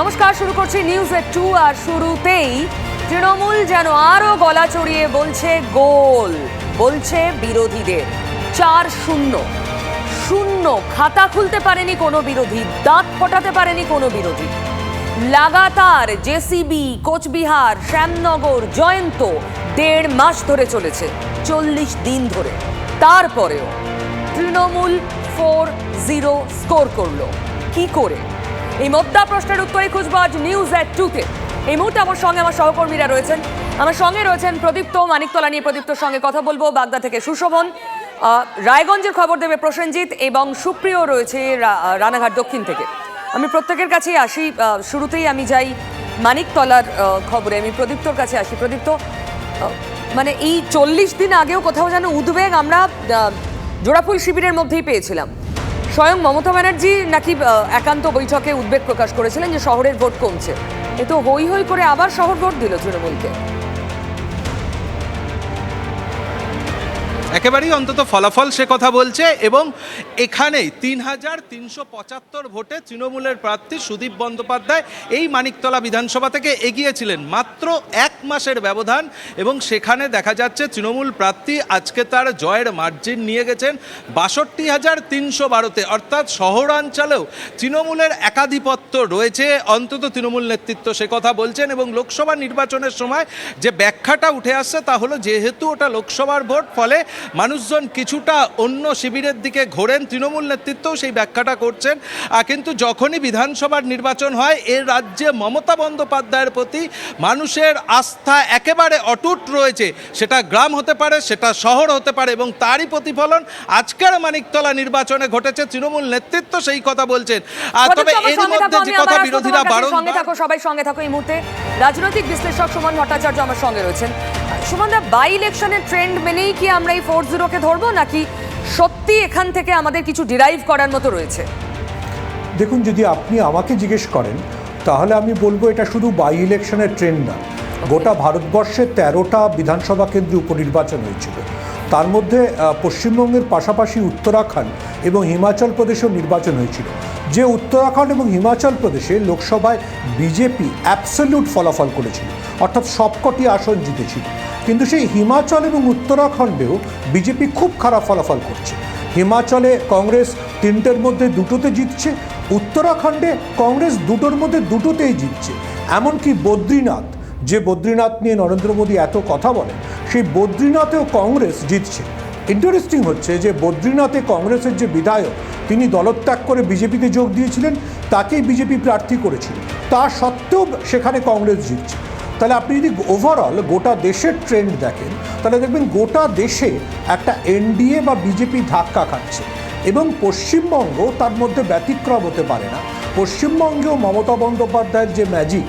নমস্কার, শুরু করছি নিউজ এট টু আর শুরুতেই তৃণমূল যেন আরও গলা চড়িয়ে বলছে গোল, বলছে বিরোধীদের। চার শূন্য শূন্য খাতা খুলতে পারেনি কোনো বিরোধী, দাঁত ফটাতে পারেনি কোনো বিরোধী। লাগাতার জেসিবি, কোচবিহার, শ্যামনগর, জয়ন্ত দেড় মাস ধরে চলেছে, চল্লিশ দিন ধরে। তারপরেও তৃণমূল ফোর জিরো স্কোর করল। কি করে? এই মোদ্দা প্রশ্নের উত্তরে খুঁজবো আজ নিউজ অ্যাট টুতে এই মুহূর্তে আমার সঙ্গে আমার সহকর্মীরা রয়েছেন। আমার সঙ্গে রয়েছেন প্রদীপ্ত মানিকতলা নিয়ে প্রদীপ্তর সঙ্গে কথা বলব। বাগদা থেকে সুশোভন রায়গঞ্জের খবর দেবে প্রসেনজিৎ এবং সুপ্রিয় রয়েছে রানাঘাট দক্ষিণ থেকে। আমি প্রত্যেকের কাছেই আসি শুরুতেই আমি যাই মানিকতলার খবরে। আমি প্রদীপ্তর কাছে আসি। প্রদীপ্ত মানে এই চল্লিশ দিন আগেও কোথাও যেন উদ্বেগ আমরা জোড়াফুল শিবিরের মধ্যেই পেয়েছিলাম। স্বয়ং মমতা ব্যানার্জি নাকি একান্ত বৈঠকে উদ্বেগ প্রকাশ করেছিলেন যে শহরের ভোট কমছে। এ তো হই হই করে আবার শহর ভোট দিল তৃণমূলকে। একেবারেই অন্তত ফলাফল সে কথা বলছে এবং এখানেই তিন হাজার তিনশো পঁচাত্তর ভোটে তৃণমূলের প্রার্থী সুদীপ বন্দ্যোপাধ্যায় এই মানিকতলা বিধানসভা থেকে এগিয়েছিলেন মাত্র এক মাসের ব্যবধান এবং সেখানে দেখা যাচ্ছে তৃণমূল প্রার্থী আজকে তার জয়ের মার্জিন নিয়ে গেছেন বাষট্টি হাজার তিনশো বারোতে। অর্থাৎ শহরাঞ্চলেও তৃণমূলের একাধিপত্য রয়েছে। অন্তত তৃণমূল নেতৃত্ব সে কথা বলছেন এবং লোকসভা নির্বাচনের সময় যে ব্যাখ্যাটা উঠে আসছে তা হলো, যেহেতু ওটা লোকসভার ভোট, ফলে মানুষজন কিছুটা অন্য শিবিরের দিকে ঘোরেন। তৃণমূল নেতৃত্বও সেই ব্যাখ্যাটা করছেন। কিন্তু যখনই বিধানসভার নির্বাচন হয় এ রাজ্যে মমতা বন্দ্যোপাধ্যায়ের প্রতি মানুষের আস্থা একেবারে অটুট রয়েছে। সেটা গ্রাম হতে পারে সেটা শহর হতে পারে এবং তারই প্রতিফলন আজকের মানিকতলা নির্বাচনে ঘটেছে। তৃণমূল নেতৃত্ব সেই কথা বলছেন। আর তবে এর মধ্যে যে কথা বিরোধীরা সঙ্গে বারণ থাকো সবাই সঙ্গে থাকো এই মুহূর্তে। রাজনৈতিক বিশ্লেষক সুমন ভট্টাচার্য আমার সঙ্গে রয়েছেন। সুমন দা বাই ইলেকশনের ট্রেন্ড মেনেই কি আমরা এই ফোর জিরোকে ধরবো নাকি সত্যি এখান থেকে আমাদের কিছু ডিরাইভ করার মতো রয়েছে? দেখুন যদি আপনি আমাকে জিজ্ঞেস করেন তাহলে আমি বলব এটা শুধু বাই ইলেকশনের ট্রেন্ড না। গোটা ভারতবর্ষে তেরোটা বিধানসভা কেন্দ্রে উপনির্বাচন হয়েছিল। তার মধ্যে পশ্চিমবঙ্গের পাশাপাশি উত্তরাখণ্ড এবং হিমাচল প্রদেশেও নির্বাচন হয়েছিল। যে উত্তরাখণ্ড এবং হিমাচল প্রদেশে লোকসভায় বিজেপি অ্যাবসলিউট ফলাফল করেছিল, অর্থাৎ সবকটি আসন জিতেছিল। কিন্তু সেই হিমাচল এবং উত্তরাখণ্ডেও বিজেপি খুব খারাপ ফলাফল করছে। হিমাচলে কংগ্রেস তিনটের মধ্যে দুটোতে জিতছে, উত্তরাখণ্ডে কংগ্রেস দুটোর মধ্যে দুটোতেই জিতছে। এমনকি বদ্রীনাথ, যে বদ্রীনাথ নিয়ে নরেন্দ্র মোদী এত কথা বলেন সেই বদ্রীনাথেও কংগ্রেস জিতছে। ইন্টারেস্টিং হচ্ছে যে বদ্রীনাথে কংগ্রেসের যে বিধায়ক, তিনি দলত্যাগ করে বিজেপিতে যোগ দিয়েছিলেন, তাকেই বিজেপি প্রার্থী করেছিল। তা সত্ত্বেও সেখানে কংগ্রেস জিতছে। তাহলে আপনি যদি ওভারঅল গোটা দেশের ট্রেন্ড দেখেন, তাহলে দেখবেন গোটা দেশে একটা এনডিএ বা বিজেপি ধাক্কা খাচ্ছে এবং পশ্চিমবঙ্গ তার মধ্যে ব্যতিক্রম হতে পারে না। পশ্চিমবঙ্গেও মমতা বন্দ্যোপাধ্যায়ের যে ম্যাজিক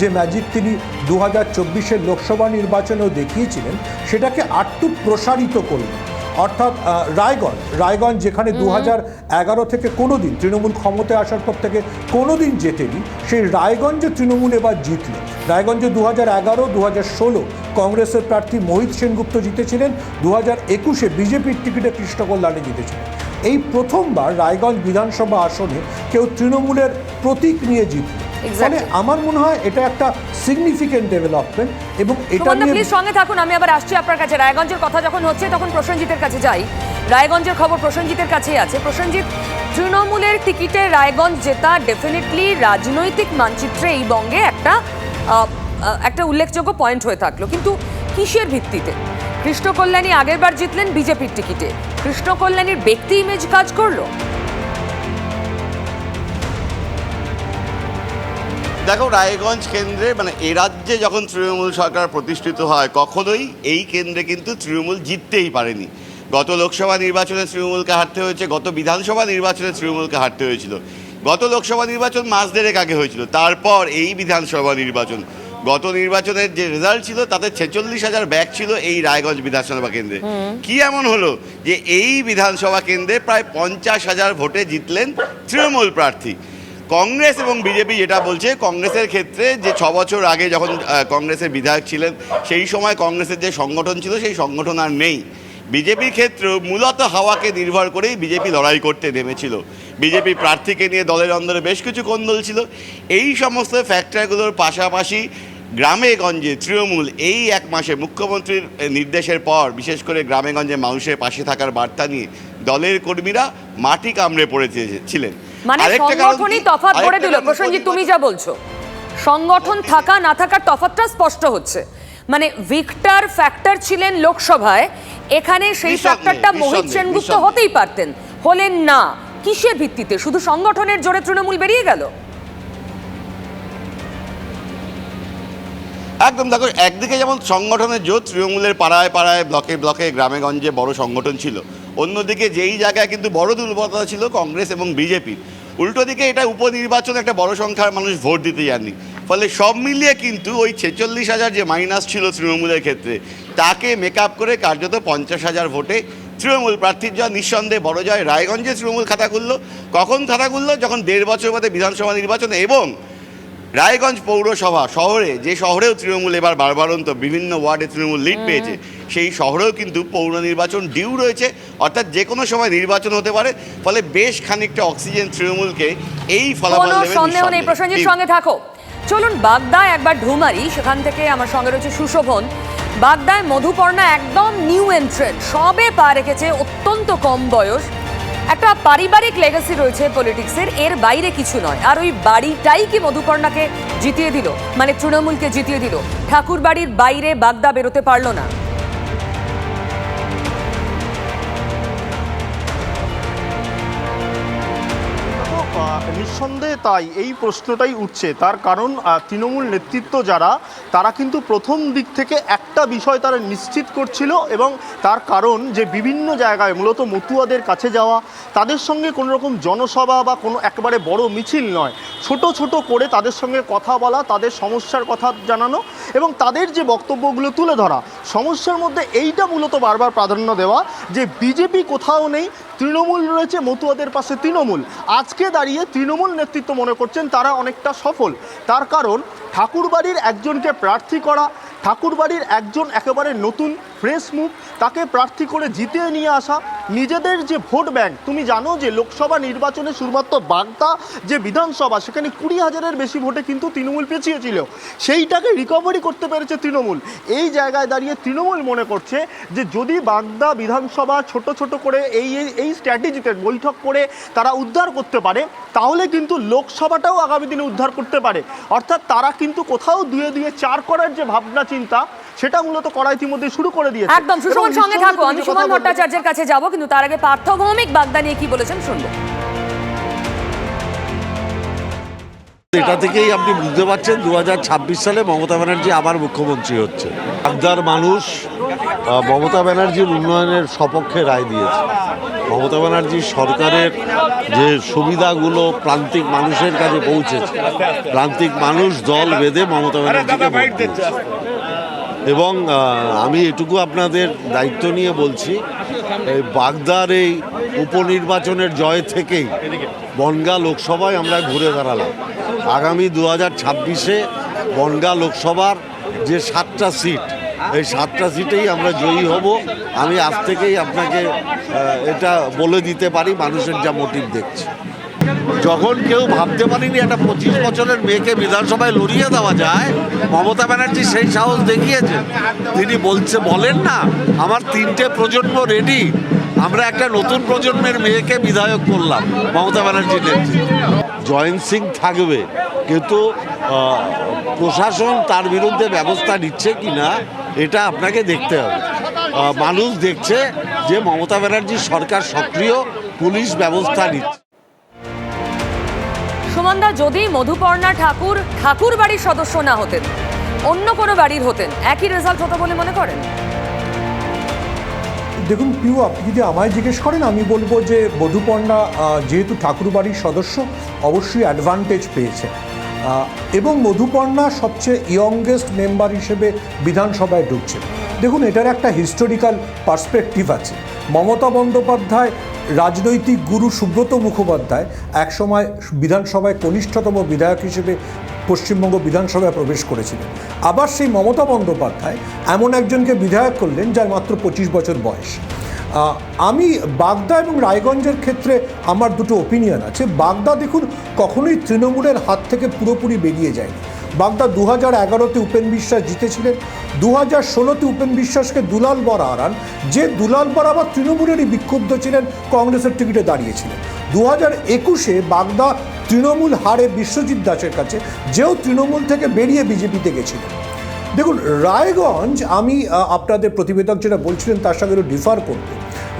যে ম্যাজিক তিনি দু হাজার চব্বিশের লোকসভা নির্বাচনেও দেখিয়েছিলেন সেটাকে আটটু প্রসারিত করলেন। অর্থাৎ রায়গঞ্জ রায়গঞ্জ যেখানে দু হাজার এগারো থেকে কোনো দিন তৃণমূল ক্ষমতায় আসার পর থেকে কোনো দিন জেতেনি সেই রায়গঞ্জে তৃণমূল এবার জিতল। রায়গঞ্জে দু হাজার এগারো দু হাজার ষোলো কংগ্রেসের প্রার্থী মোহিত সেনগুপ্ত জিতেছিলেন দু হাজার একুশে বিজেপির টিকিটে কৃষ্ণ কল্যাণে জিতেছিলেন। এই প্রথমবার রায়গঞ্জ বিধানসভা আসনে কেউ তৃণমূলের প্রতীক নিয়ে জিতল। Exactly. ফলে আমার মনে হয় এটা একটা সিগনিফিকেন্ট ডেভেলপমেন্ট এবং এটা নিয়ে প্লিজ সঙ্গে থাকুন আমি আবার আসছি আপনার কাছে। রায়গঞ্জের কথা যখন হচ্ছে তখন প্রসেনজিতের কাছে যাই। রায়গঞ্জের খবর প্রসেনজিতের কাছেই আছে। প্রসেনজিৎ তৃণমূলের টিকিটে রায়গঞ্জ জেতা ডেফিনেটলি রাজনৈতিক মানচিত্রে এই বঙ্গে একটা একটা উল্লেখযোগ্য পয়েন্ট হয়ে থাকল। কিন্তু কিসের ভিত্তিতে? কৃষ্ণ কল্যাণী আগেরবার জিতলেন বিজেপির টিকিটে। কৃষ্ণ কল্যাণীর ব্যক্তি ইমেজ কাজ করল? দেখো রায়গঞ্জ কেন্দ্রে মানে এ রাজ্যে যখন তৃণমূল সরকার প্রতিষ্ঠিত হয় কখনোই এই কেন্দ্রে কিন্তু তৃণমূল জিততেই পারেনি। গত লোকসভা নির্বাচনে তৃণমূলকে হারতে হয়েছে গত বিধানসভা নির্বাচনে তৃণমূলকে হারতে হয়েছিল। গত লোকসভা নির্বাচন মাস দেড়েক আগে হয়েছিল তারপর এই বিধানসভা নির্বাচন। গত নির্বাচনের যে রেজাল্ট ছিল তাতে ছেচল্লিশ হাজার ব্যাগ ছিল এই রায়গঞ্জ বিধানসভা কেন্দ্রে। কি এমন হলো যে এই বিধানসভা কেন্দ্রে প্রায় পঞ্চাশ হাজার ভোটে জিতলেন তৃণমূল প্রার্থী? কংগ্রেস এবং বিজেপি যেটা বলছে, কংগ্রেসের ক্ষেত্রে যে ছ বছর আগে যখন কংগ্রেসের বিধায়ক ছিলেন, সেই সময় কংগ্রেসের যে সংগঠন ছিল, সেই সংগঠন আর নেই। বিজেপির ক্ষেত্রেও মূলত হাওয়াকে নির্ভর করেই বিজেপি লড়াই করতে নেমেছিল। বিজেপি প্রার্থীকে নিয়ে দলের অন্দরে বেশ কিছু কোন্দল ছিল। এই সমস্ত ফ্যাক্টরগুলোর পাশাপাশি গ্রামে গঞ্জে তৃণমূল এই এক মাসে মুখ্যমন্ত্রীর নির্দেশের পর, বিশেষ করে গ্রামে গঞ্জে মানুষের পাশে থাকার বার্তা নিয়ে দলের কর্মীরা মাটি কামড়ে পড়েছে ছিলেন। মানে সংগঠনই তফাৎ করে দিল। কারণ তুমি যা বলছো। সংগঠন থাকা না থাকার তফাৎটা স্পষ্ট হচ্ছে। মানে ভিক্টর ফ্যাক্টর ছিলেন লোকসভায় এখানে সেই ফ্যাক্টরটা মোহিত সেনগুপ্ত হতেই পারতেন। হলেন না। কিসের ভিত্তিতে? শুধু সংগঠনের জোরে তৃণমূল বেরিয়ে গেল? একদম দেখো একদিকে যেমন সংগঠনের জোর তৃণমূলের পাড়ায় পাড়ায় ব্লকে ব্লকে গ্রামে গঞ্জে বড় সংগঠন ছিল অন্যদিকে যেই জায়গায় কিন্তু বড় দুর্বলতা ছিল কংগ্রেস এবং বিজেপি, উল্টো দিকে এটা উপনির্বাচনে একটা বড় সংখ্যার মানুষ ভোট দিতে যাননি। ফলে সব মিলিয়ে কিন্তু ওই ছেচল্লিশ হাজার যে মাইনাস ছিল তৃণমূলের ক্ষেত্রে, তাকে মেকআপ করে কার্যত পঞ্চাশ হাজার ভোটে তৃণমূল প্রার্থীর জয় নিঃসন্দেহে বড় জয়। রায়গঞ্জে তৃণমূল খাতা খুললো। কখন খাতা খুললো? যখন দেড় বছর বাদে বিধানসভা নির্বাচনে এবং রায়গঞ্জ পৌরসভা শহরে যে শহরেও তৃণমূল এবার বারবারন্ত বিভিন্ন ওয়ার্ডে তৃণমূল লিড পেয়েছে সেই শহরেও কিন্তু পৌর নির্বাচন ডিউ রয়েছে। অর্থাৎ যে কোনো সময় নির্বাচন হতে পারে ফলে বেশ খানিকটা অক্সিজেন তৃণমূলকে এই ফলাফল সন্দেহ নেই। প্রসেনজিৎ সঙ্গে থাকো। চলুন বাগদায় একবার ঢুমারি সেখান থেকে আমার সঙ্গে রয়েছে সুশোভন। বাগদায় মধুপর্ণা একদম নিউ এন্ট্রেন্ট সবে পা রেখেছে অত্যন্ত কম বয়স। একটা পারিবারিক লেগাসি রয়েছে পলিটিক্সের এর বাইরে কিছু নয়। আর ওই বাড়িটাই কি মধুপর্ণাকে জিতিয়ে দিল? মানে তৃণমূলকে জিতিয়ে দিল? ঠাকুর বাড়ির বাইরে বাগদা বেরোতে পারল না। নিঃসন্দেহে তাই এই প্রশ্নটাই উঠছে। তার কারণ তৃণমূল নেতৃত্ব যারা, তারা কিন্তু প্রথম দিক থেকে একটা বিষয় তারা নিশ্চিত করছিল এবং তার কারণ যে বিভিন্ন জায়গায়, মূলত মতুয়াদের কাছে যাওয়া, তাদের সঙ্গে কোনো রকম জনসভা বা কোনো একেবারে বড় মিছিল নয়। ছোট ছোট করে তাদের সঙ্গে কথা বলা, তাদের সমস্যার কথা জানানো এবং তাদের যে বক্তব্যগুলো তুলে ধরা, সমস্যার মধ্যে এইটা মূলত বারবার প্রাধান্য দেওয়া যে বিজেপি কোথাও নেই, তৃণমূল রয়েছে, মতুয়াদের পাশে তৃণমূল। আজকে দাঁড়িয়ে তৃণমূল নেতৃত্ব মনে করছেন তারা অনেকটা সফল। তার কারণ ঠাকুরবাড়ির একজনকে প্রার্থী করা, ঠাকুরবাড়ির একজন একেবারে নতুন ফ্রেশ মুখ, তাকে প্রার্থী করে জিতিয়ে নিয়ে আসা নিজেদের যে ভোট ব্যাংক, তুমি জানো যে লোকসভা নির্বাচনে শুধুমাত্র বাগদা যে বিধানসভা, সেখানে কুড়ি হাজারের বেশি ভোটে কিন্তু তৃণমূল পেছিয়েছিল সেইটাকে রিকভারি করতে পেরেছে তৃণমূল। এই জায়গায় দাঁড়িয়ে তৃণমূল মনে করছে যে যদি বাগদা বিধানসভা ছোট ছোট করে এই- এই স্ট্র্যাটেজিতে বৈঠক করে তারা উদ্ধার করতে পারে, তাহলে কিন্তু লোকসভাটাও আগামী দিনে উদ্ধার করতে পারে। অর্থাৎ তারা কিন্তু কোথাও দুয়ে দুয়ে চার করার যে ভাবনা চিন্তা সেটা মূলত করা ইতিমধ্যে শুরু করে দিয়েছে। একদম সুশোভন এবং সঙ্গে থাকো আমি সুমন ভট্টাচার্যের কাছে যাব কিন্তু তার আগে পার্থ ভৌমিক বাগদা নিয়ে কি বলেছেন শুনব। এটা থেকেই আপনি বুঝতে পারছেন দু হাজার ছাব্বিশ সালে মমতা ব্যানার্জি আবার মুখ্যমন্ত্রী হচ্ছে। বাগদার মানুষ আহ, মমতা ব্যানার্জির উন্নয়নের সপক্ষে রায় দিয়েছে। মমতা ব্যানার্জির সরকারের যে সুবিধাগুলো প্রান্তিক মানুষের কাছে পৌঁছেছে প্রান্তিক মানুষ দল বেঁধে মমতা ব্যানার্জিকে ভোট দিয়েছে। এবং আমি এটুকু আপনাদের দায়িত্ব নিয়ে বলছি, এই বাগদার এই উপনির্বাচনের জয় থেকেই বনগা লোকসভায় আমরা ঘুরে দাঁড়ালাম। আগামী দু হাজার ছাব্বিশে বনগা লোকসভার যে সাতটা সিট, এই সাতটা সিটেই আমরা জয়ী হব। আমি আজ থেকেই আপনাকে এটা বলে দিতে পারি, মানুষের যা মোটিভ দেখছি। যখন কেউ ভাবতে পারিনি একটা পঁচিশ বছরের মেয়েকে বিধানসভায় লড়িয়ে দেওয়া যায়, মমতা ব্যানার্জি সেই সাহস দেখিয়েছেন তিনি বলছে, বলেন না, আমার তিনটে প্রজন্ম রেডি আমরা একটা নতুন প্রজন্মের মেয়েকে বিধায়ক করলাম, মমতা ব্যানার্জির নেতৃত্বে। জয়েন্ট সিং থাকবে, কিন্তু প্রশাসন তার বিরুদ্ধে ব্যবস্থা নিচ্ছে কি না এটা আপনাকে দেখতে হবে। মানুষ দেখছে যে মমতা ব্যানার্জির সরকার সক্রিয়, পুলিশ ব্যবস্থা নিচ্ছে। সুমনদা যদি মধুপর্ণা ঠাকুর ঠাকুর বাড়ির সদস্য না হতেন, অন্য কোনো বাড়ির হতেন, একই রেজাল্ট হতো বলে মনে করেন? দেখুন, পিউ, আপনি যদি আমায় জিজ্ঞেস করেন, আমি বলব যে মধুপর্ণা যেহেতু ঠাকুরবাড়ির সদস্য, অবশ্যই অ্যাডভান্টেজ পেয়েছে। এবং মধুপর্ণা সবচেয়ে ইয়ংগেস্ট মেম্বার হিসেবে বিধানসভায় ঢুকছে। দেখুন, এটার একটা হিস্টোরিক্যাল পার্সপেক্টিভ আছে। মমতা বন্দ্যোপাধ্যায় রাজনৈতিক গুরু সুব্রত মুখোপাধ্যায় একসময় বিধানসভায় কনিষ্ঠতম বিধায়ক হিসেবে পশ্চিমবঙ্গ বিধানসভায় প্রবেশ করেছিলেন। আবার সেই মমতা বন্দ্যোপাধ্যায় এমন একজনকে বিধায়ক করলেন যার মাত্র পঁচিশ বছর বয়স। আমি বাগদা এবং রায়গঞ্জের ক্ষেত্রে আমার দুটো ওপিনিয়ন আছে। বাগদা দেখুন কখনোই তৃণমূলের হাত থেকে পুরোপুরি বেরিয়ে যায়নি। বাগদা দু হাজার এগারোতে উপেন বিশ্বাস জিতেছিলেন দু হাজার ষোলোতে উপেন বিশ্বাসকে দুলাল বরা হারান, যে দুলাল বরা আবার তৃণমূলেরই বিক্ষুব্ধ ছিলেন, কংগ্রেসের টিকিটে দাঁড়িয়েছিলেন। দু হাজার একুশে বাগদা তৃণমূল হারে বিশ্বজিৎ দাসের কাছে, যেও তৃণমূল থেকে বেরিয়ে বিজেপিতে গেছিলেন। দেখুন, রায়গঞ্জ, আমি আপনাদের প্রতিবেদক যেটা বলছিলেন তার সঙ্গে একটু ডিফার করব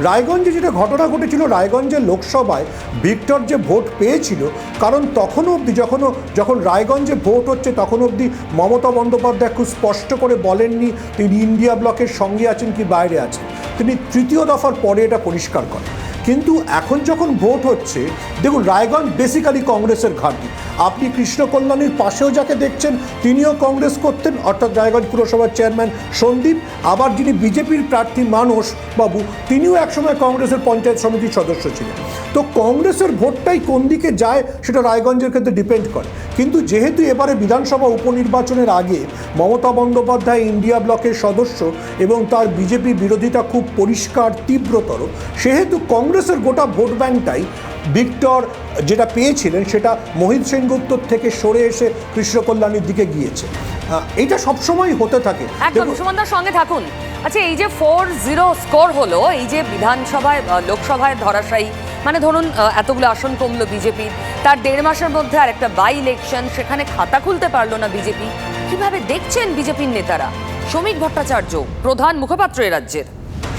রায়গঞ্জে যেটা ঘটনা ঘটেছিল, রায়গঞ্জের লোকসভায় ভিক্টর যে ভোট পেয়েছিল, কারণ তখনও অবধি যখনও যখন রায়গঞ্জে ভোট হচ্ছে, তখন অবধি মমতা বন্দ্যোপাধ্যায় খুব স্পষ্ট করে বলেননি তিনি ইন্ডিয়া ব্লকের সঙ্গে আছেন কি বাইরে আছেন। তিনি তৃতীয় দফার পরে এটা পরিষ্কার করেন। কিন্তু এখন যখন ভোট হচ্ছে, দেখুন, রায়গঞ্জ বেসিক্যালি কংগ্রেসের ঘাঁটি। আপনি কৃষ্ণ কল্যাণীর পাশেও যাকে দেখছেন, তিনিও কংগ্রেস করতেন। অর্থাৎ রায়গঞ্জ পুরসভার চেয়ারম্যান সন্দীপ, আবার যিনি বিজেপির প্রার্থী মানস বাবু, তিনিও একসময় কংগ্রেসের পঞ্চায়েত সমিতির সদস্য ছিলেন। তো কংগ্রেসের ভোটটাই কোন দিকে যায়, সেটা রায়গঞ্জের ক্ষেত্রে ডিপেন্ড করে। কিন্তু যেহেতু এবারে বিধানসভা উপনির্বাচনের আগে মমতা বন্দ্যোপাধ্যায় ইন্ডিয়া ব্লকের সদস্য এবং তার বিজেপি বিরোধিতা খুব পরিষ্কার, তীব্রতর, সেহেতু কংগ্রেসের গোটা ভোট ব্যাংকটাই ভিক্টর যেটা পেয়েছিলেন সেটা মোহিত সেনগুপ্তর থেকে সরে এসে কৃষ্ণ কল্যাণীর দিকে গিয়েছে। আহ, এটা সবসময় হতে থাকে। একদম সুমনদার সঙ্গে থাকুন। আচ্ছা এই যে ফোর জিরো স্কোর হলো এই যে বিধানসভায় লোকসভায় ধরাশায়ী মানে ধরুন এতগুলো আসন কমলো বিজেপির তার দেড় মাসের মধ্যে আর একটা বাই ইলেকশন সেখানে খাতা খুলতে পারল না বিজেপি। কীভাবে দেখছেন বিজেপির নেতারা? শ্রমিক ভট্টাচার্য প্রধান মুখপাত্র এ রাজ্যের।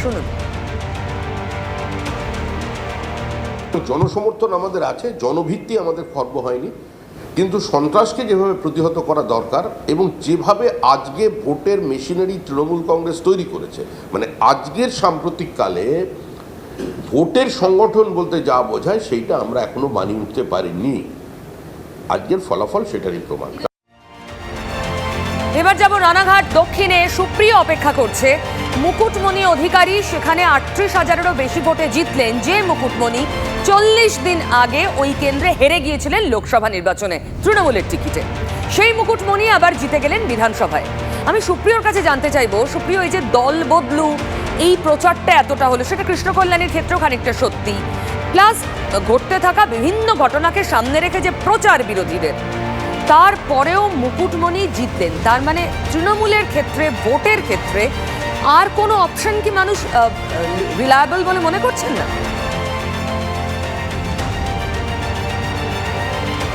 শুনুন। তো জনসমর্থন আমাদের আছে জনভিত্তি আমাদের খর্ব হয়নি। কিন্তু সন্ত্রাসকে যেভাবে প্রতিহত করা দরকার এবং যেভাবে আজকে ভোটের মেশিনারি তৃণমূল কংগ্রেস তৈরি করেছে মানে আজকের সাম্প্রতিককালে ভোটের সংগঠন বলতে যা বোঝায়, সেইটা আমরা এখনও মানিয়ে উঠতে পারিনি। আজকের ফলাফল সেটারই প্রমাণ। এবার যাব রানাঘাট দক্ষিণে। সুপ্রিয় অপেক্ষা করছে মুকুটমণি অধিকারী। সেখানে আটত্রিশ হাজারেরও বেশি ভোটে জিতলেন যে মুকুটমণি। চল্লিশ দিন আগে ওই কেন্দ্রে হেরে গিয়েছিলেন লোকসভা নির্বাচনে, তৃণমূলের টিকিটে। সেই মুকুটমণি আবার জিতে গেলেন বিধানসভায়। আমি সুপ্রিয়র কাছে জানতে চাইব, সুপ্রিয়, এই যে দল বদলু, এই প্রচারটা এতটা হলো, সেটা কৃষ্ণ কল্যাণীর ক্ষেত্রেও খানিকটা সত্যি। প্লাস, ঘটতে থাকা বিভিন্ন ঘটনাকে সামনে রেখে যে প্রচার বিরোধীদের। তারপরেও মুকুটমণি জিতলেন। তার মানে তৃণমূলের ক্ষেত্রে, ভোটের ক্ষেত্রে আর কোনো অপশন কি মানুষ রিলায়েবল বলে মনে করছেন না?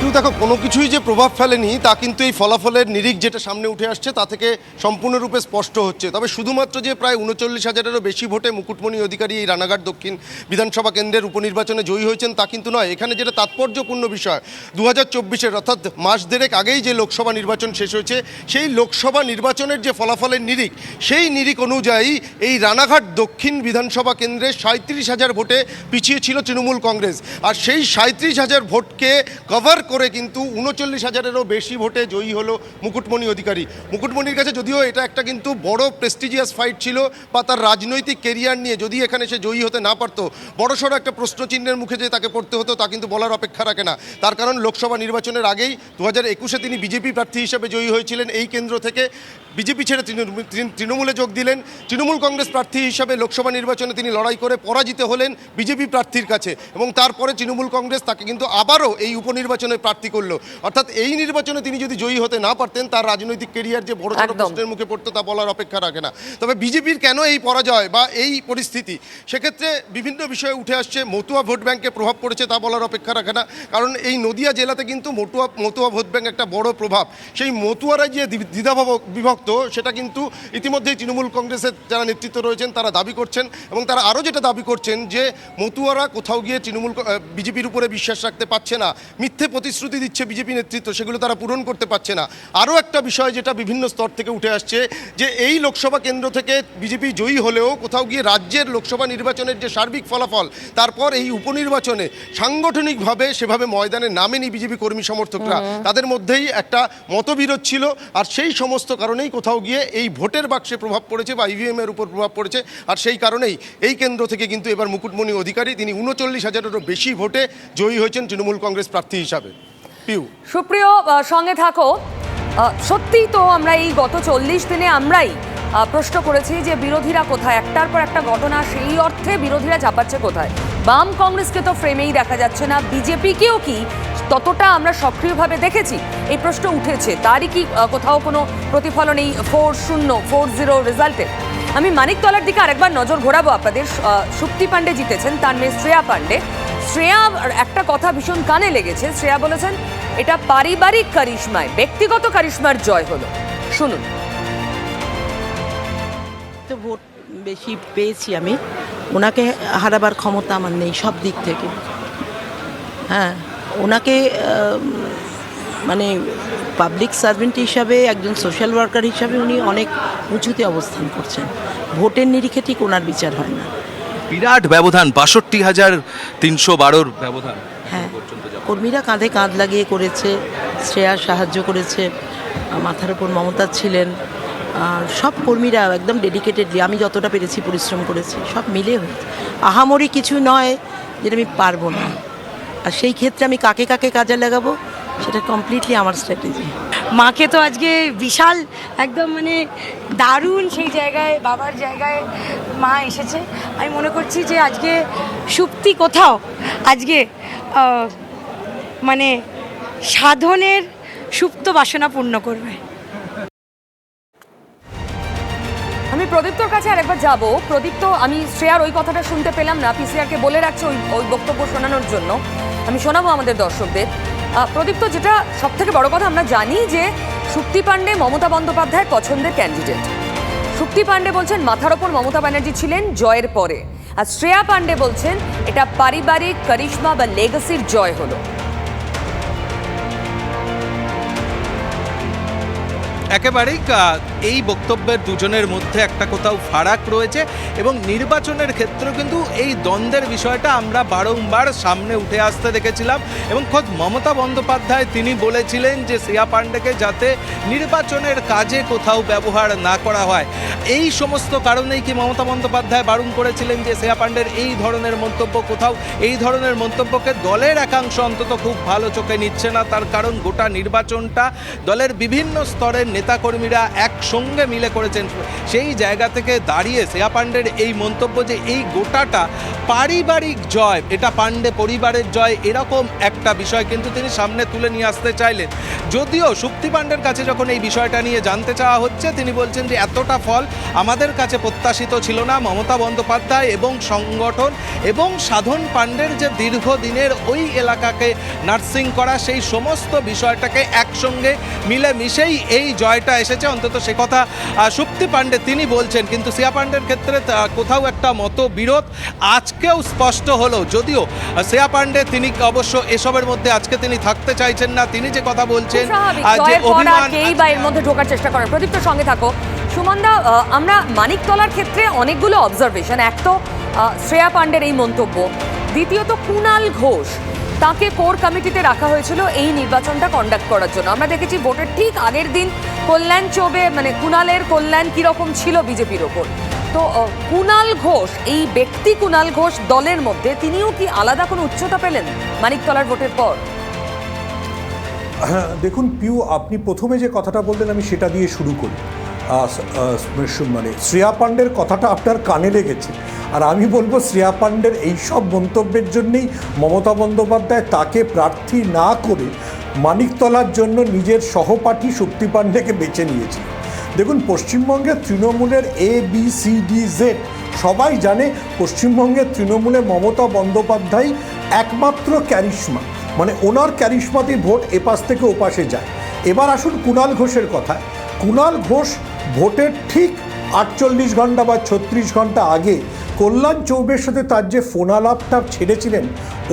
কিন্তু দেখো, কোনো কিছুই যে প্রভাব ফেলেনি, তা কিন্তু এই ফলাফলের নিরিখ যেটা সামনে উঠে আসছে, তা থেকে সম্পূর্ণরূপে স্পষ্ট হচ্ছে। তবে শুধুমাত্র যে প্রায় উনচল্লিশ হাজারেরও বেশি ভোটে মুকুটমণি অধিকারী এই রানাঘাট দক্ষিণ বিধানসভা কেন্দ্রের উপনির্বাচনে জয়ী হয়েছেন, তা কিন্তু নয়। এখানে যেটা তাৎপর্যপূর্ণ বিষয় দু হাজার অর্থাৎ মাস দেড়েক আগেই যে লোকসভা নির্বাচন শেষ হয়েছে, সেই লোকসভা নির্বাচনের যে ফলাফলের নিরিখ, সেই নিরিখ অনুযায়ী এই রানাঘাট দক্ষিণ বিধানসভা কেন্দ্রে সাঁত্রিশ হাজার ভোটে পিছিয়ে ছিল তৃণমূল কংগ্রেস। আর সেই সাঁত্রিশ হাজার ভোটকে কভার করে কিন্তু উনচল্লিশ হাজারেরও বেশি ভোটে জয়ী হলো মুকুটমণি অধিকারী। মুকুটমণির কাছে যদিও এটা একটা কিন্তু বড় প্রেস্টিজিয়াস ফাইট ছিল বা তার রাজনৈতিক কেরিয়ার নিয়ে যদি এখানে সে জয়ী হতে না পারতো বড়সড় একটা প্রশ্নচিহ্নের মুখে যে তাকে পড়তে হতো তা কিন্তু বলার অপেক্ষা রাখে না। তার কারণ লোকসভা নির্বাচনের আগেই দু হাজার একুশে তিনি বিজেপি প্রার্থী হিসেবে জয়ী হয়েছিলেন এই কেন্দ্র থেকে। বিজেপি ছেড়ে তৃণমূল- যোগ দিলেন। তৃণমূল কংগ্রেস প্রার্থী হিসাবে লোকসভা নির্বাচনে তিনি লড়াই করে পরাজিত হলেন বিজেপি প্রার্থীর কাছে এবং তারপরে তৃণমূল কংগ্রেস তাকে কিন্তু আবারও এই উপনির্বাচনে প্রার্থী করল। অর্থাৎ এই নির্বাচনে তিনি যদি জয়ী হতে না পারতেন তার রাজনৈতিক কেরিয়ার যে বড় বড় প্রশ্নের মুখে পড়তো তা বলার অপেক্ষা রাখে না। তবে বিজেপির কেন এই পরাজয় বা এই পরিস্থিতি? সেক্ষেত্রে বিভিন্ন বিষয়ে উঠে আসছে মতুয়া ভোট ব্যাংকে প্রভাব পড়েছে তা বলার অপেক্ষা রাখে না। কারণ এই নদিয়া জেলাতে কিন্তু মতুয়া মতুয়া ভোট ব্যাংক একটা বড় প্রভাব। সেই মতুয়ারা যে দ্বিধা বিভক্ত সেটা কিন্তু ইতিমধ্যেই তৃণমূল কংগ্রেসের যারা নেতৃত্ব রয়েছেন তারা দাবি করছেন এবং তারা আরও যেটা দাবি করছেন যে মতুয়ারা কোথাও গিয়ে তৃণমূল বিজেপির উপরে বিশ্বাস রাখতে পারছে না। মিথ্যে প্রতিশ্রুতি দিচ্ছে বিজেপি নেতৃত্ব সেগুলো তারা পূরণ করতে পারছে না। আরও একটা বিষয় যেটা বিভিন্ন স্তর থেকে উঠে আসছে যে এই লোকসভা কেন্দ্র থেকে বিজেপি জয়ী হলেও কোথাও গিয়ে রাজ্যের লোকসভা নির্বাচনের যে সার্বিক ফলাফল তারপর এই উপনির্বাচনে সাংগঠনিকভাবে সেভাবে ময়দানে নামেনি বিজেপি কর্মী সমর্থকরা। তাদের মধ্যেই একটা মতবিরোধ ছিল আর সেই সমস্ত কারণেই কোথাও গিয়ে এই ভোটের বাক্সে প্রভাব পড়েছে বা ইভিএম এর উপর প্রভাব পড়েছে আর সেই কারণেই এই কেন্দ্র থেকে কিন্তু এবার মুকুটমণি অধিকারী তিনি উনচল্লিশ হাজারেরও বেশি ভোটে জয়ী হয়েছেন তৃণমূল কংগ্রেস প্রার্থী হিসাবে। পিউ। সুপ্রিয় সঙ্গে থাকো। আহ, সত্যিই তো আমরা এই গত চল্লিশ দিনে আমরাই প্রশ্ন করেছি যে বিরোধীরা কোথায় একটার পর একটা ঘটনা সেই অর্থে বিরোধীরা চাপাচ্ছে কোথায়। বাম কংগ্রেসকে তো ফ্রেমেই দেখা যাচ্ছে না বিজেপিকেও কি ততটা আমরা সক্রিয়ভাবে দেখেছি? এই প্রশ্ন উঠেছে তারই কি কোথাও কোনো প্রতিফলন এই ফোর শূন্য ফোর জিরো রেজাল্টে আমি মানিকতলার দিকে আরেকবার নজর ঘোরাবো আপনাদের সুপ্তি পান্ডে জিতেছেন তার মেয়ে শ্রেয়া পান্ডে শ্রেয়া একটা কথা ভীষণ কানে লেগেছে। শ্রেয়া বলেছেন, এটা পারিবারিক কারিশমায়, ব্যক্তিগত কারিশ্মার জয় হলো। শুনুন। তো ভোট বেশি পেয়েছি আমি। ওনাকে হারাবার ক্ষমতা আমার নেই সব দিক থেকে। হ্যাঁ ওনাকে মানে পাবলিক সার্ভেন্ট হিসাবে, একজন সোশ্যাল ওয়ার্কার হিসাবে উনি অনেক উঁচুতে অবস্থান করছেন। ভোটের নিরিখে ঠিক ওনার বিচার হয় না। বিরাট ব্যবধান বাষট্টি হাজার তিনশো বারোর ব্যবধান হ্যাঁ কর্মীরা কাঁধে কাঁধ লাগিয়ে করেছে শ্রেয়া সাহায্য করেছে মাথার উপর মমতা ছিলেন আর সব কর্মীরা একদম ডেডিকেটেডলি আমি যতটা পেরেছি পরিশ্রম করেছি সব মিলে হয়েছে। আহামরি কিছু নয় যেটা আমি পারব না। আর সেই ক্ষেত্রে আমি কাকে কাকে কাজে লাগাবো সেটা কমপ্লিটলি আমার স্ট্র্যাটেজি মাকে তো আজকে বিশাল একদম মানে দারুণ সেই জায়গায় বাবার জায়গায় মা এসেছে। আমি মনে করছি যে আজকে সুপ্তি কোথাও? আজকে মানে সাধনের সুপ্ত বাসনা পূর্ণ করবে। আমি প্রদীপ্তর কাছে আরেকবার যাব। প্রদীপ্ত, আমি শ্রেয়ার ওই কথাটা শুনতে পেলাম না। পিসিআরকে বলে রাখছে ওই ওই বক্তব্য শোনানোর জন্য। আমি শোনাবো আমাদের দর্শকদের। প্রদীপ্ত, যেটা সব থেকে বড় কথা আমরা জানি যে সুপ্তি পাণ্ডে মমতা বন্দ্যোপাধ্যায়ের পছন্দের ক্যান্ডিডেট সুপ্তি পাণ্ডে বলছেন, মাথার ওপর মমতা ব্যানার্জি ছিলেন, জয়ের পরে। আর শ্রেয়া পাণ্ডে বলছেন, এটা পারিবারিক, করিশ্মা বা লেগাসির জয় হলো। একেবারেই এই বক্তব্যের দুজনের মধ্যে একটা কোথাও ফারাক রয়েছে এবং নির্বাচনের ক্ষেত্রেও কিন্তু এই দ্বন্দ্বের বিষয়টা আমরা বারংবার সামনে উঠে আসতে দেখেছিলাম এবং খোদ মমতা বন্দ্যোপাধ্যায় তিনি বলেছিলেন যে শ্রেয়া পাণ্ডেকে যাতে নির্বাচনের কাজে কোথাও ব্যবহার না করা হয়। এই সমস্ত কারণেই কি মমতা বন্দ্যোপাধ্যায় বারণ করেছিলেন যে শ্রেয়া পাণ্ডের এই ধরনের মন্তব্য কোথাও, এই ধরনের মন্তব্যকে দলের একাংশ অন্তত খুব ভালো চোখে নিচ্ছে না, তার কারণ গোটা নির্বাচনটা দলের বিভিন্ন স্তরের নেতাকর্মীরা একসঙ্গে মিলে করেছেন। সেই জায়গা থেকে দাঁড়িয়ে শ্রেয়া পাণ্ডের এই মন্তব্য যে এই গোটাটা পারিবারিক জয়, এটা পাণ্ডে পরিবারের জয়, এরকম একটা বিষয় কিন্তু তিনি সামনে তুলে নিয়ে আসতে চাইলেন। যদিও সুক্তি পাণ্ডের কাছে যখন এই বিষয়টা নিয়ে জানতে চাওয়া হচ্ছে, তিনি বলছেন যে এতটা ফল আমাদের কাছে প্রত্যাশিত ছিল না। মমতা বন্দ্যোপাধ্যায় এবং সংগঠন এবং সাধন পাণ্ডের যে দীর্ঘদিনের ওই এলাকাকে নার্সিং করা, সেই সমস্ত বিষয়টাকে একসঙ্গে মিলেমিশেই এই জয়টা এসেছে। অন্তত সে কথা সুপ্তি পাণ্ডে তিনি বলছেন কিন্তু সিয়া পাণ্ডের ক্ষেত্রে কোথাও একটা মতবিরোধ আজকেও স্পষ্ট হলো। যদিও শ্রেয়া পাণ্ডে তিনি অবশ্য এসবের মধ্যে আজকে তিনি থাকতে চাইছেন না। তিনি যে কথা বলছেন যে অভিমান বা এর মধ্যে ঢোকার চেষ্টা করে? প্রদীপ্ত সঙ্গে থাকো। সুমনদা আমরা মানিকতলার ক্ষেত্রে অনেকগুলো অবজারভেশন এক তো শ্রেয়া পাণ্ডের এই মন্তব্য। দ্বিতীয়ত কুণাল ঘোষ তাকে কোর কমিটিতে রাখা হয়েছিল এই নির্বাচনটা কন্ডাক্ট করার জন্য। আমরা দেখেছি ভোটের ঠিক আগের দিন কল্যাণ চৌবে মানে কুণালের কল্যাণ কীরকম ছিল বিজেপির ওপর? তো কুণাল ঘোষ এই ব্যক্তি কুণাল ঘোষ দলের মধ্যে তিনিও কি আলাদা কোনো উচ্চতা পেলেন মানিকতলার ভোটের পর? হ্যাঁ দেখুন পিউ আপনি প্রথমে যে কথাটা বললেন আমি সেটা দিয়ে শুরু করি। আহ, মানে শ্রেয়া পাণ্ডের কথাটা আপনার কানে লেগেছে। আর আমি বলব শ্রেয়া পাণ্ডের এইসব মন্তব্যের জন্যেই মমতা বন্দ্যোপাধ্যায় তাকে প্রার্থী না করে মানিকতলার জন্য নিজের সহপাঠী শক্তি পাণ্ডেকে বেছে নিয়েছে। দেখুন পশ্চিমবঙ্গের তৃণমূলের A B C D Z সবাই জানে পশ্চিমবঙ্গের তৃণমূলে মমতা বন্দ্যোপাধ্যায় একমাত্র ক্যারিশমা। মানে ওনার ক্যারিশমাতেই ভোট এপাশ থেকে ওপাশে যায়। এবার আসুন কুণাল ঘোষের কথা কুণাল ঘোষ ভোটের ঠিক আটচল্লিশ ঘণ্টা বা ছত্রিশ ঘণ্টা আগে কল্যাণ চৌবের সাথে তার যে ফোনালাপটা ছেড়েছিলেন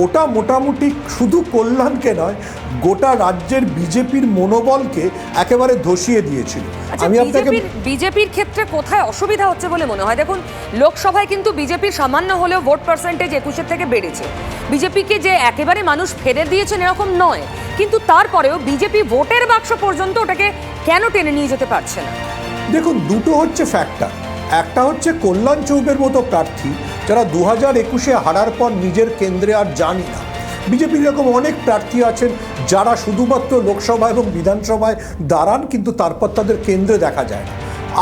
ওটা মোটামুটি শুধু কল্যাণকে নয় গোটা রাজ্যের বিজেপির মনোবলকে একেবারে ধসিয়ে দিয়েছিল। আচ্ছা আমি আপনাকে বিজেপির ক্ষেত্রে কোথায় অসুবিধা হচ্ছে বলে মনে হয়? দেখুন লোকসভায় কিন্তু বিজেপির সামান্য হলেও ভোট পার্সেন্টেজ একুশের থেকে বেড়েছে। বিজেপিকে যে একেবারে মানুষ ফেলে দিয়েছেন এরকম নয়। কিন্তু তারপরেও বিজেপি ভোটের বাক্স পর্যন্ত ওটাকে কেন টেনে নিয়ে যেতে পারছে না? দেখুন দুটো হচ্ছে ফ্যাক্টর একটা হচ্ছে কল্যাণ চৌবের মতো প্রার্থী, যারা দু হাজার একুশে হারার পর নিজের কেন্দ্রে আর জানি না। বিজেপির এরকম অনেক প্রার্থী আছেন যারা শুধুমাত্র লোকসভা এবং বিধানসভায় দাঁড়ান, কিন্তু তারপর তাদের কেন্দ্রে দেখা যায় না।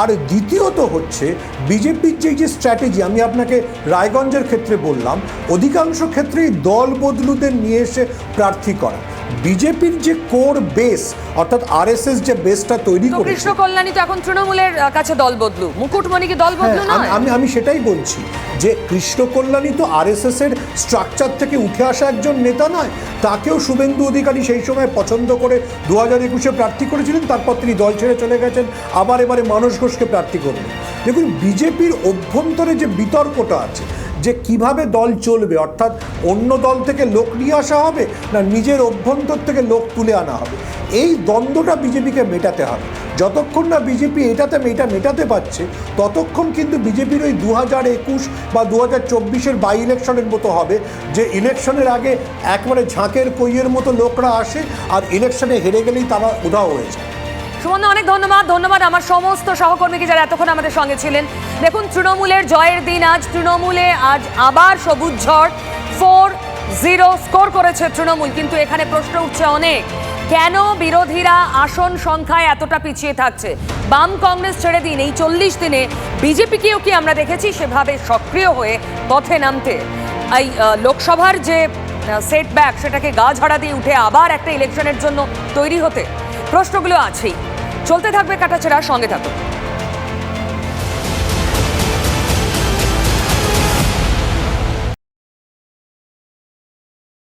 আর দ্বিতীয়ত হচ্ছে, বিজেপির যে যে স্ট্র্যাটেজি আমি আপনাকে রায়গঞ্জের ক্ষেত্রে বললাম, অধিকাংশ ক্ষেত্রেই দল বদলুদের নিয়ে এসে প্রার্থী করা। বিজেপির যে কোর বেস অর্থাৎ আরএসএস যে বেসটা তৈরি তো করেছে। কৃষ্ণ কল্যাণী তো এখন তৃণমূলের কাছে দল বদলু। মুকুটমণি কি দল বদলু হ্যাঁ, আমি- আমি আমি সেটাই বলছি যে কৃষ্ণ কল্যাণী তো আরএসএস এর স্ট্রাকচার থেকে উঠে আসা একজন নেতা নয় তাকেও শুভেন্দু অধিকারী সেই সময় পছন্দ করে দু হাজার একুশে প্রার্থী করেছিলেন তারপর তিনি দল ছেড়ে চলে গেছেন আবার এবারে মানস ঘোষকে প্রার্থী করলেন। দেখুন বিজেপির অভ্যন্তরে যে বিতর্কটা আছে যে কীভাবে দল চলবে, অর্থাৎ অন্য দল থেকে লোক নিয়ে আসা হবে না নিজের অভ্যন্তর থেকে লোক তুলে আনা হবে? এই দ্বন্দ্বটা বিজেপিকে মেটাতে হবে। যতক্ষণ না বিজেপি এটাতে মেটা, মেটাতে পারছে, ততক্ষণ কিন্তু বিজেপির ওই দু হাজার একুশ বা দু হাজার চব্বিশের বাই ইলেকশনের মতো হবে, যে ইলেকশনের আগে একবারে ঝাঁকের কইয়ের মতো লোকরা আসে আর ইলেকশনে হেরে গেলেই তারা উধাও হয়ে যায়। সুমন অনেক ধন্যবাদ। ধন্যবাদ আমার সমস্ত সহকর্মীকে যারা এতক্ষণ আমাদের সঙ্গে ছিলেন। দেখুন, তৃণমূলের জয়ের দিন আজ। তৃণমূলে আজ আবার সবুজ ঝড়। ফোর জিরো স্কোর করেছে তৃণমূল, কিন্তু এখানে প্রশ্ন উঠছে অনেক। কেন বিরোধীরা আসন সংখ্যায় এতটা পিছিয়ে থাকছে? বাম কংগ্রেস ছেড়ে দিন, এই চল্লিশ দিনে বিজেপিকেও কি আমরা দেখেছি সেভাবে সক্রিয় হয়ে পথে নামতে? এই লোকসভার যে সেটব্যাক সেটাকে গা ঝাড়া দিয়ে উঠে আবার একটা ইলেকশনের জন্য তৈরি হতে। প্রশ্নগুলো আছেই। চলতে থাকবে কাটাছেড়া সঙ্গে থাকুন।